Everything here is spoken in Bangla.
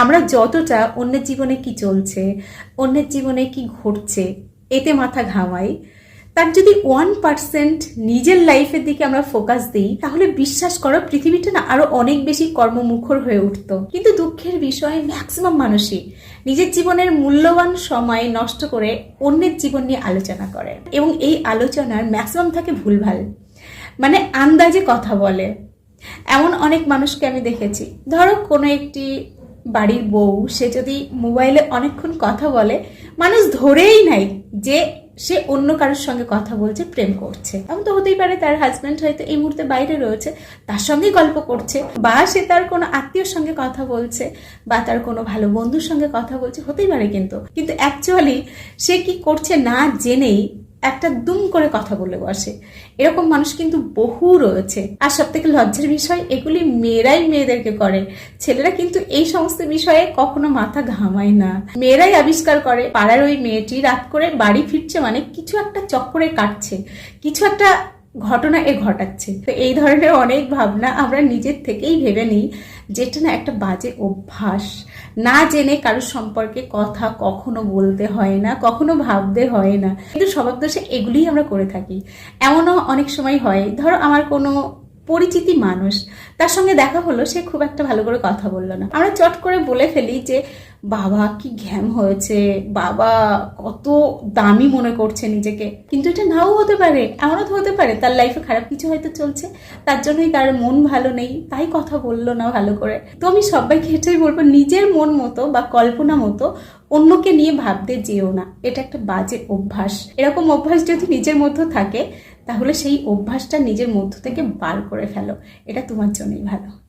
আমরা যতটা অন্যের জীবনে কি চলছে, অন্যের জীবনে কি ঘটছে, এতে মাথা ঘামাই। তার যদি ওয়ান পার্সেন্ট নিজের লাইফের দিকে আমরা ফোকাস দিই, তাহলে বিশ্বাস করো পৃথিবীটা না আরও অনেক বেশি কর্মমুখর হয়ে উঠতো। কিন্তু দুঃখের বিষয় ম্যাক্সিমাম মানুষই নিজের জীবনের মূল্যবান সময় নষ্ট করে অন্যের জীবন নিয়ে আলোচনা করে এবং এই আলোচনার ম্যাক্সিমাম থাকে ভুলভাল। মানে আন্দাজে কথা বলে। এমন অনেক মানুষকে আমি দেখেছি। ধরো কোনো একটি বাড়ির বউ, সে যদি মোবাইলে অনেকক্ষণ কথা বলে, মানুষ ধরেই নাই যে সে অন্য কারোর সঙ্গে কথা বলছে, প্রেম করছে। এমন তো হতেই পারে তার হাজব্যান্ড হয়তো এই মুহূর্তে বাইরে রয়েছে, তার সঙ্গেই গল্প করছে, বা সে তার কোনো আত্মীয়র সঙ্গে কথা বলছে, বা তার কোনো ভালো বন্ধুর সঙ্গে কথা বলছে, হতেই পারে কিন্তু। কিন্তু অ্যাকচুয়ালি সে কি করছে না জেনেই একটা দুম করে কথা বলে বসে। এরকম মানুষ কিন্তু বহু রয়েছে। আর সব থেকে লজ্জার বিষয়, এগুলি মেয়েরাই মেয়েদেরকে করে। ছেলেরা কিন্তু এই সমস্ত বিষয়ে কখনো মাথা ঘামায় না। মেয়েরাই আবিষ্কার করে, পাড়ার ওই মেয়েটি রাত করে বাড়ি ফিরছে মানে কিছু একটা চক্করে কাটছে। কিছু একটা ঘটনা এ ঘটাচ্ছে। তো এই ধরনের অনেক ভাবনা আমরা নিজের থেকেই ভেবে নিই, যেটা না একটা বাজে অভ্যাস। না জেনে কারোর সম্পর্কে কথা কখনো বলতে হয় না, কখনো ভাবতে হয় না। কিন্তু স্বভাব দোষে এগুলিই আমরা করে থাকি। এমনও অনেক সময় হয়, ধরো আমার কোনো পরিচিতি মানুষ, তার সঙ্গে দেখা হলো, সে খুব একটা ভালো করে কথা বলল না। আমরা চট করে বলে ফেলি যে বাবা, কি ঘ্যাম হয়েছে। বাবা কত দামি মনে করছে নিজেকে। কিন্তু এটা নাও হতে পারে, এমনও তো হতে পারে। তার লাইফে খারাপ কিছু হয়তো চলছে। তার জন্যই তার মন ভালো নেই। তাই কথা বলল না ভালো করে। তো আমি সবাইকে এটাই বলব, নিজের মন মতো বা কল্পনা মতো অন্যকে নিয়ে ভাবতে যেও না। এটা একটা বাজে অভ্যাস। এরকম অভ্যাস যদি নিজের মধ্যে থাকে, তাহলে সেই অভ্যাসটা নিজের মধ্য থেকে বার করে ফেলো। এটা তোমার জন্যই ভালো।